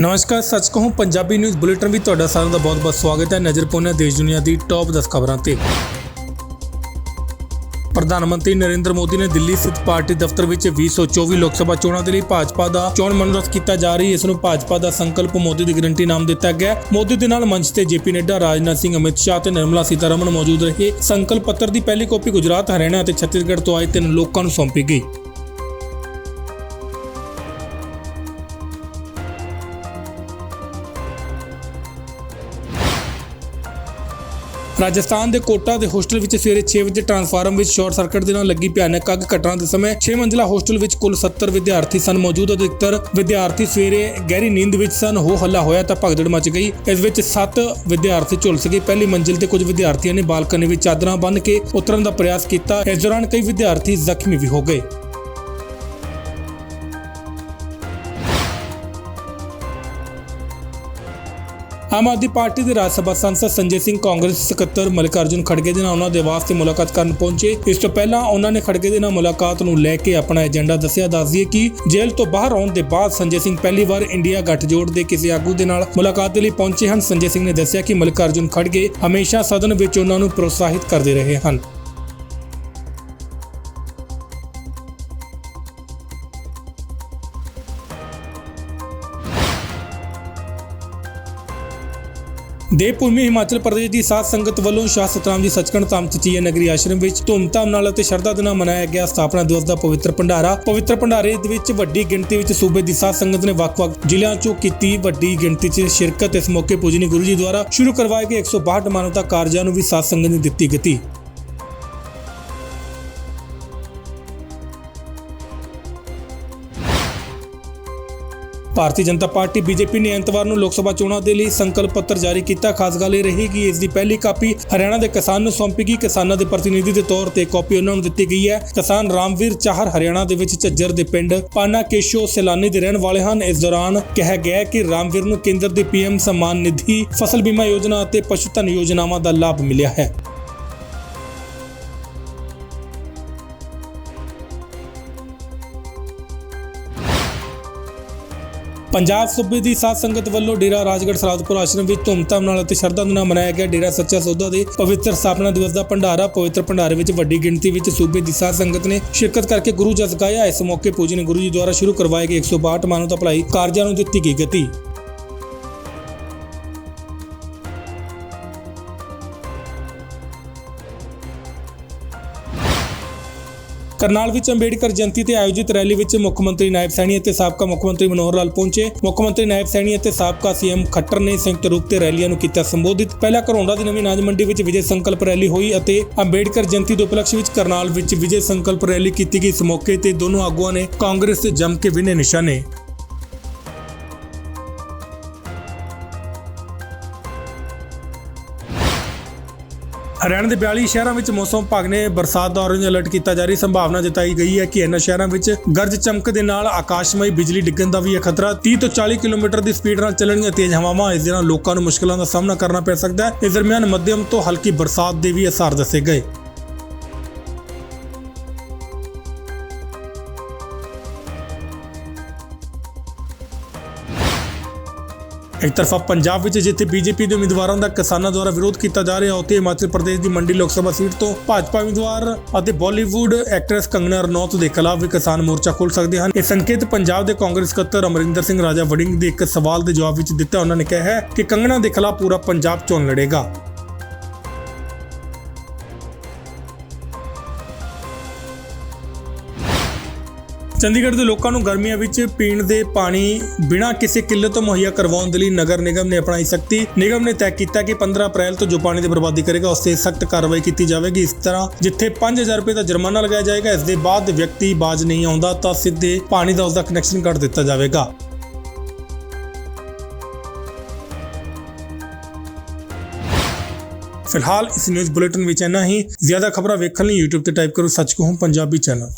ਨਮਸਕਾਰ, ਸੱਚ ਕਹੂੰ, ਪੰਜਾਬੀ ਨਿਊਜ਼ ਬੁਲੇਟਿਨ ਵਿੱਚ ਤੁਹਾਡਾ ਸਾਰਿਆਂ ਦਾ ਬਹੁਤ-ਬਹੁਤ ਸਵਾਗਤ ਹੈ ਨਜ਼ਰ ਪਾਉਂਦੇ ਹਾਂ ਦੇਸ਼ ਦੁਨੀਆ ਦੀ ਟੌਪ 10 ਖਬਰਾਂ ਤੇ। ਪ੍ਰਧਾਨ ਮੰਤਰੀ ਨਰਿੰਦਰ ਮੋਦੀ ਨੇ ਦਿੱਲੀ ਸਥਿਤ ਪਾਰਟੀ ਦਫ਼ਤਰ ਵਿੱਚ 2024 ਲੋਕ ਸਭਾ ਚੋਣਾਂ ਦੇ ਲਈ ਭਾਜਪਾ ਦਾ ਚੋਣ ਮਨੋਰਥ ਕੀਤਾ ਜਾ ਰਹੀ ਇਸ ਨੂੰ ਭਾਜਪਾ ਦਾ ਸੰਕਲਪ ਮੋਦੀ ਦੀ ਗਰੰਟੀ ਨਾਮ ਦਿੱਤਾ ਗਿਆ ਮੋਦੀ ਦੇ ਨਾਲ ਮੰਚ ਤੇ ਜੇਪੀ ਨੱਡਾ, ਰਾਜਨਾਥ ਸਿੰਘ, ਅਮਿਤ ਸ਼ਾਹ ਤੇ ਨਿਰਮਲਾ ਸੀਤਾਰਮਨ ਮੌਜੂਦ ਰਹੇ। ਸੰਕਲਪ ਪੱਤਰ ਦੀ ਪਹਿਲੀ ਕਾਪੀ ਗੁਜਰਾਤ, ਹਰਿਆਣਾ ਅਤੇ ਛੱਤੀਸਗੜ੍ਹ ਤੋਂ ਆਏ ਤਿੰਨ ਲੋਕਾਂ ਨੂੰ ਸੌਂਪੀ ਗਈ। ਰਾਜਸਥਾਨ ਦੇ ਕੋਟਾ ਦੇ ਹੋਸਟਲ ਵਿੱਚ ਸਵੇਰੇ 6 ਵਜੇ ਟਰਾਂਸਫਾਰਮ ਵਿੱਚ ਸ਼ਾਰਟ ਸਰਕਟ ਦੇ ਨਾਲ ਲੱਗੀ ਭਿਆਨਕ ਅੱਗ ਘਟਨਾ ਦੇ ਸਮੇਂ 6 ਮੰਜ਼ਿਲਾ ਹੋਸਟਲ ਵਿੱਚ ਕੁੱਲ 70 ਵਿਦਿਆਰਥੀ ਸਨ। ਮੌਜੂਦ ਅਧਿਕਤਰ ਵਿਦਿਆਰਥੀ ਸਵੇਰੇ ਗਹਿਰੀ ਨੀਂਦ ਵਿੱਚ ਸਨ। ਹੋ ਹੱਲਾ ਹੋਇਆ ਤਾਂ ਭਗਦੜ ਮਚ ਗਈ। ਇਸ ਵਿੱਚ 7 ਵਿਦਿਆਰਥੀ ਝੁਲਸ ਗਏ। ਪਹਿਲੀ ਮੰਜ਼ਿਲ ਤੇ ਕੁਝ ਵਿਦਿਆਰਥੀਆਂ ਨੇ ਬਾਲਕਨੀ ਵਿੱਚ ਚਾਦਰਾਂ ਬੰਨ੍ਹ ਕੇ ਉਤਰਨ ਦਾ ਪ੍ਰਯਾਸ ਕੀਤਾ। ਇਸ ਦੌਰਾਨ ਕਈ ਵਿਦਿਆਰਥੀ ਜ਼ਖਮੀ ਵੀ ਹੋ ਗਏ। ਆਮ ਆਦਮੀ ਪਾਰਟੀ ਦੇ ਰਾਜ ਸਭਾ ਸੰਸਦ ਸੰਜੇ ਸਿੰਘ, ਕਾਂਗਰਸ ਸਕੱਤਰ ਮਲਿਕਾਰਜੁਨ ਖੜਗੇ ਦੇ ਨਾਲ ਉਹਨਾਂ ਦੇ ਵਾਸਤੇ ਮੁਲਾਕਾਤ ਕਰਨ ਪਹੁੰਚੇ। ਇਸ ਤੋਂ ਪਹਿਲਾਂ ਉਹਨਾਂ ਨੇ ਖੜਗੇ ਦੇ ਨਾਲ ਮੁਲਾਕਾਤ ਨੂੰ ਲੈ ਕੇ ਆਪਣਾ ਏਜੰਡਾ ਦੱਸਿਆ। ਦੱਸ ਕਿ ਜੇਲ੍ਹ ਤੋਂ ਬਾਹਰ ਆਉਣ ਦੇ ਬਾਅਦ ਸੰਜੇ ਸਿੰਘ ਪਹਿਲੀ ਵਾਰ ਇੰਡੀਆ ਗੱਠਜੋੜ ਦੇ ਕਿਸੇ ਆਗੂ ਦੇ ਨਾਲ ਮੁਲਾਕਾਤ ਦੇ ਲਈ ਪਹੁੰਚੇ ਹਨ। ਸੰਜੇ ਸਿੰਘ ਨੇ ਦੱਸਿਆ ਕਿ ਮਲਿਕਾਰਜੁਨ ਖੜਗੇ ਹਮੇਸ਼ਾ ਸਦਨ ਵਿੱਚ ਉਹਨਾਂ ਨੂੰ ਪ੍ਰੋਤਸਾਹਿਤ ਕਰਦੇ ਰਹੇ ਹਨ। ਦੇਵ ਭੂਮੀ ਹਿਮਾਚਲ ਪ੍ਰਦੇਸ਼ ਦੀ ਸਾਧ ਸੰਗਤ ਵੱਲੋਂ ਸ਼ਾਹ ਸਤਨਾਮ ਜੀ ਸੱਚਖੰਡ ਧਾਮ ਚਚੀਆ ਨਗਰੀ ਆਸ਼ਰਮ ਵਿੱਚ ਧੂਮਧਾਮ ਨਾਲ ਅਤੇ ਸ਼ਰਧਾ ਦੇ ਨਾਲ ਮਨਾਇਆ ਗਿਆ ਸਥਾਪਨਾ ਦਿਵਸ ਦਾ ਪਵਿੱਤਰ ਭੰਡਾਰਾ। ਪਵਿੱਤਰ ਭੰਡਾਰੇ ਦੇ ਵਿੱਚ ਵੱਡੀ ਗਿਣਤੀ ਵਿੱਚ ਸੂਬੇ ਦੀ ਸਾਧ ਸੰਗਤ ਨੇ ਵੱਖ-ਵੱਖ ਜ਼ਿਲ੍ਹਿਆਂ ਚੋਂ ਕੀਤੀ ਵੱਡੀ ਗਿਣਤੀ 'ਚ ਸ਼ਿਰਕਤ। ਇਸ ਮੌਕੇ ਪੂਜਨੀ ਗੁਰੂ ਜੀ ਦੁਆਰਾ ਸ਼ੁਰੂ ਕਰਵਾਏ ਗਏ 162 ਮਾਨਵਤਾ ਕਾਰਜਾਂ ਨੂੰ ਵੀ ਸਾਧ ਸੰਗਤ ਨੇ ਦਿੱਤੀ ਗਤੀ। ਭਾਰਤੀ ਜਨਤਾ ਪਾਰਟੀ ਬੀਜੇਪੀ ਨੇ ਐਤਵਾਰ ਨੂੰ ਲੋਕ ਸਭਾ ਚੋਣਾਂ ਦੇ ਲਈ ਸੰਕਲਪ ਪੱਤਰ ਜਾਰੀ ਕੀਤਾ। ਖਾਸ ਗੱਲ ਇਹ ਰਹੀ ਕਿ ਇਸ ਦੀ ਪਹਿਲੀ ਕਾਪੀ ਹਰਿਆਣਾ ਦੇ ਕਿਸਾਨ ਨੂੰ ਸੌਂਪੀ ਗਈ। ਕਿਸਾਨਾਂ ਦੇ ਪ੍ਰਤੀਨਿਧੀ ਦੇ ਤੌਰ ਤੇ ਕਾਪੀ ਉਹਨਾਂ ਨੂੰ ਦਿੱਤੀ ਗਈ ਹੈ। ਕਿਸਾਨ ਰਾਮਵੀਰ ਚਾਹਰ ਹਰਿਆਣਾ ਦੇ ਵਿੱਚ ਝੱਜਰ ਦੇ ਪਿੰਡ ਪਾਨਾ ਕੇਸ਼ੋ ਸੈਲਾਨੀ ਦੇ ਰਹਿਣ ਵਾਲੇ ਹਨ। ਇਸ ਦੌਰਾਨ ਕਿਹਾ ਗਿਆ ਕਿ ਰਾਮਵੀਰ ਨੂੰ ਕੇਂਦਰ ਦੀ ਪੀਐਮ ਸਨਮਾਨ ਨਿਧੀ, ਫਸਲ ਬੀਮਾ ਯੋਜਨਾ ਅਤੇ ਪਸ਼ੂ ਧਨ ਯੋਜਨਾਵਾਂ ਦਾ ਲਾਭ ਮਿਲਿਆ ਹੈ। ਪੰਜਾਬ ਸੂਬੇ ਦੀ ਸਾਧ ਸੰਗਤ ਵੱਲੋਂ ਡੇਰਾ ਰਾਜਗੜ੍ਹ ਸਰਾਦਪੁਰ ਆਸ਼ਰਮ ਵਿੱਚ ਧੂਮਧਾਮ ਨਾਲ ਅਤੇ ਸ਼ਰਧਾ ਦੇ ਨਾਲ ਮਨਾਇਆ ਗਿਆ ਡੇਰਾ ਸੱਚਾ ਸੌਦਾ ਦੇ ਪਵਿੱਤਰ ਸਥਾਪਨਾ ਦਿਵਸ ਦਾ ਭੰਡਾਰਾ। ਪਵਿੱਤਰ ਭੰਡਾਰੇ ਵਿੱਚ ਵੱਡੀ ਗਿਣਤੀ ਵਿੱਚ ਸੂਬੇ ਦੀ ਸਾਧ ਸੰਗਤ ਨੇ ਸ਼ਿਰਕਤ ਕਰਕੇ ਗੁਰੂ ਜਸ ਗਾਇਆ। ਇਸ ਮੌਕੇ ਪੂਜਨ ਗੁਰੂ ਜੀ ਦੁਆਰਾ ਸ਼ੁਰੂ ਕਰਵਾਏ ਗਏ 162 ਮਾਨਵਤਾ ਭਲਾਈ ਕਾਰਜਾਂ ਨੂੰ ਦਿੱਤੀ ਗਈ ਗਤੀ। ਕਰਨਾਲ ਵਿੱਚ ਅੰਬੇਡਕਰ ਜਯੰਤੀ ਤੇ ਆਯੋਜਿਤ ਰੈਲੀ ਵਿੱਚ ਮੁੱਖ ਮੰਤਰੀ ਨਾਇਬ ਸੈਣੀ ਅਤੇ ਸਾਬਕਾ ਮੁੱਖ ਮੰਤਰੀ ਮਨੋਹਰ ਲਾਲ ਪਹੁੰਚੇ। ਮੁੱਖ ਮੰਤਰੀ ਨਾਇਬ ਸੈਣੀ ਅਤੇ ਸਾਬਕਾ ਸੀਐਮ ਖੱਟਰ ਨੇ ਸੰਯੁਕਤ ਰੂਪ ਤੇ ਰੈਲੀਆਂ ਨੂੰ ਕੀਤਾ ਸੰਬੋਧਿਤ। ਪਹਿਲਾਂ ਘਰੋਂਡਾ ਦੀ ਨਵੀਂ ਅਨਾਜ ਮੰਡੀ ਵਿੱਚ ਵਿਜੇ ਸੰਕਲਪ ਰੈਲੀ ਹੋਈ ਅਤੇ ਅੰਬੇਡਕਰ ਜਯੰਤੀ ਦੇ ਉਪਲਕਸ਼ ਵਿੱਚ ਕਰਨਾਲ ਵਿੱਚ ਵਿਜੇ ਸੰਕਲਪ ਰੈਲੀ ਕੀਤੀ ਗਈ। ਇਸ ਮੌਕੇ ਤੇ ਦੋਨੋਂ ਆਗੂਆਂ ਨੇ ਕਾਂਗਰਸ ਤੇ ਜੰਮ ਕੇ ਵਿਨੇ ਨਿਸ਼ਾਨੇ ਹਰਿਆਣਾ ਦੇ 42 ਸ਼ਹਿਰਾਂ ਵਿੱਚ ਮੌਸਮ ਵਿਭਾਗ ਨੇ ਬਰਸਾਤ ਦਾ ਔਰੇਂਜ ਅਲਰਟ ਕੀਤਾ ਜਾ ਰਹੀ ਸੰਭਾਵਨਾ ਜਤਾਈ ਗਈ ਹੈ ਕਿ ਇਹਨਾਂ ਸ਼ਹਿਰਾਂ ਵਿੱਚ ਗਰਜ ਚਮਕ ਦੇ ਨਾਲ ਆਕਾਸ਼ਮਈ ਬਿਜਲੀ ਡਿੱਗਣ ਦਾ ਵੀ ਹੈ ਖਤਰਾ 30 ਤੋਂ 40 ਕਿਲੋਮੀਟਰ ਦੀ ਸਪੀਡ ਨਾਲ ਚੱਲਣਗੀਆਂ ਤੇਜ਼ ਹਵਾਵਾਂ ਇਸ ਦੇ ਨਾਲ ਲੋਕਾਂ ਨੂੰ ਮੁਸ਼ਕਲਾਂ ਦਾ ਸਾਹਮਣਾ ਕਰਨਾ ਪੈ ਸਕਦਾ ਹੈ। ਇਸ ਦਰਮਿਆਨ ਮੱਧਮ ਤੋਂ ਹਲਕੀ ਬਰਸਾਤ ਦੇ ਵੀ ਅਸਾਰ ਦੱਸੇ ਗਏ। ਇੱਕ ਤਰਫਾ ਪੰਜਾਬ ਵਿੱਚ ਜਿੱਥੇ ਬੀਜੇਪੀ ਦੇ ਉਮੀਦਵਾਰਾਂ ਦਾ ਕਿਸਾਨਾਂ ਦੁਆਰਾ ਵਿਰੋਧ ਕੀਤਾ ਜਾ ਰਿਹਾ, ਉੱਥੇ ਹਿਮਾਚਲ ਪ੍ਰਦੇਸ਼ ਦੀ ਮੰਡੀ ਲੋਕ ਸਭਾ ਸੀਟ ਤੋਂ ਭਾਜਪਾ ਉਮੀਦਵਾਰ ਅਤੇ ਬਾਲੀਵੁੱਡ ਐਕਟਰੈਸ ਕੰਗਨਾ ਰਣੌਤ ਦੇ ਖਿਲਾਫ ਵੀ ਕਿਸਾਨ ਮੋਰਚਾ ਖੋਲ ਸਕਦੇ ਹਨ। ਇਹ ਸੰਕੇਤ ਪੰਜਾਬ ਦੇ ਕਾਂਗਰਸ ਸਕੱਤਰ ਅਮਰਿੰਦਰ ਸਿੰਘ ਰਾਜਾ ਵੜਿੰਗ ਦੇ ਇੱਕ ਸਵਾਲ ਦੇ ਜਵਾਬ ਵਿੱਚ ਦਿੱਤਾ। ਉਹਨਾਂ ਨੇ ਕਿਹਾ ਹੈ ਕਿ ਕੰਗਨਾ ਦੇ ਖਿਲਾਫ ਪੂਰਾ ਪੰਜਾਬ ਚੋਣ ਲੜੇਗਾ। ਚੰਡੀਗੜ੍ਹ ਦੇ ਲੋਕਾਂ ਨੂੰ ਗਰਮੀਆਂ ਵਿੱਚ ਪੀਣ ਦੇ ਪਾਣੀ ਬਿਨਾਂ ਕਿਸੇ ਕਿੱਲਤ ਤੋਂ ਮੁਹੱਈਆ ਕਰਵਾਉਣ ਦੇ ਲਈ ਨਗਰ ਨਿਗਮ ਨੇ ਅਪਣਾਈ ਸਖਤੀ। ਨਿਗਮ ਨੇ ਤੈਅ ਕੀਤਾ ਕਿ 15 ਅਪ੍ਰੈਲ ਤੋਂ ਜੋ ਪਾਣੀ ਦੀ ਬਰਬਾਦੀ ਕਰੇਗਾ, ਉਸ ਤੇ ਸਖਤ ਕਾਰਵਾਈ ਕੀਤੀ ਜਾਵੇਗੀ। ਇਸ ਤਰ੍ਹਾਂ ਜਿੱਥੇ 5000 ਰੁਪਏ ਦਾ ਜੁਰਮਾਨਾ ਲਗਾਇਆ ਜਾਏਗਾ, ਇਸ ਦੇ ਬਾਅਦ ਵਿਅਕਤੀ ਬਾਜ ਨਹੀਂ ਆਉਂਦਾ, ਤਾਂ ਸਿੱਧੇ ਪਾਣੀ ਦਾ ਉਸ ਦਾ ਕਨੈਕਸ਼ਨ ਕੱਟ ਦਿੱਤਾ ਜਾਵੇਗਾ। ਫਿਲਹਾਲ ਇਸ ਨਿਊਜ਼ ਬੁਲੇਟਿਨ ਵਿੱਚ ਇੰਨਾ ਹੀ। ਜ਼ਿਆਦਾ ਖਬਰਾਂ ਵੇਖਣ ਲਈ YouTube ਤੇ ਟਾਈਪ ਕਰੋ ਸੱਚ ਕਹੂੰ ਪੰਜਾਬੀ ਚੈਨਲ।